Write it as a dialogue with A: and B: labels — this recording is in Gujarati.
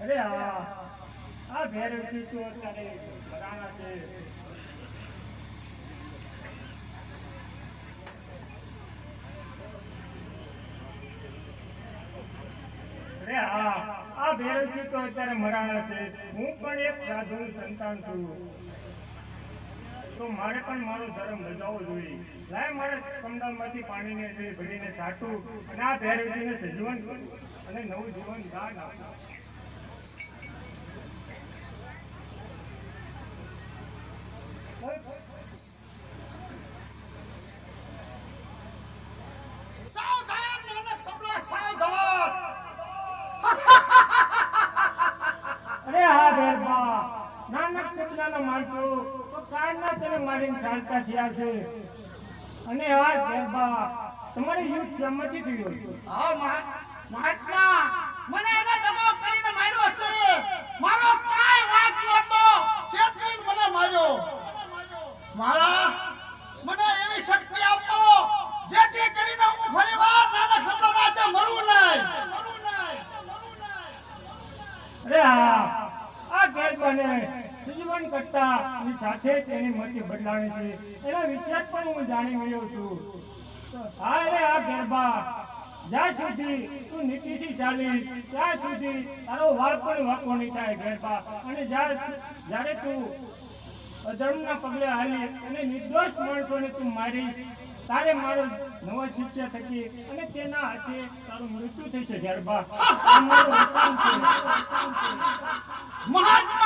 A: અરે આ આ ઘરાણા છે તો અત્યારે મરાણા છે હું પણ એક સાધુ સંતાન છું તો મારે પણ મારો ધર્મ બજાવવો જોઈએ. લાય મારે કમડામાંથી પાણીને જે ભરીને છાંટું અને આ ભૈરવજીને સજીવન અને નવું જીવન દાન
B: સાવધાન નાનક સપના સાવધાન
A: અરે હા ભેરબા નાનક સપનાનો માણસો. તો કાળના તને મારીને ચાલતા થયા છે. અને આ ગરબા તમારે યુદ્ધ સંમતિ થયું
B: હા મહા- મહાત્મા મને એને દબાવ કરીને માર્યો છે મારો કાંઈ વાંક નહોતો છેતરીને મને માર્યો. મારા મને એવી શક્તિ આપો જેથી કરીને હું ફરીવાર નાના સપના રાતે મરું નહીં.
A: અરે હા આ ગેરબાને સજીવન કરતા સાથે તેની મતિ બદલાવે છે. એના વિચાર પણ હું જાણી મળ્યો છું. તો હા રે આ ગરબા, જ્યાં સુધી તું નીતિથી ચાલી ત્યાં સુધી તારો વાળ પણ વાંકો નહીં થાય ગરબા. અને જ્યાં જ્યારે તું અધર્મના પગલે હાલી અને નિર્દોષ માણસોને તું મારી તારે મારો નવો શિષ્ય થકી અને તેના હાથે તારું મૃત્યુ થશે ગરબા.
B: મહાત્મા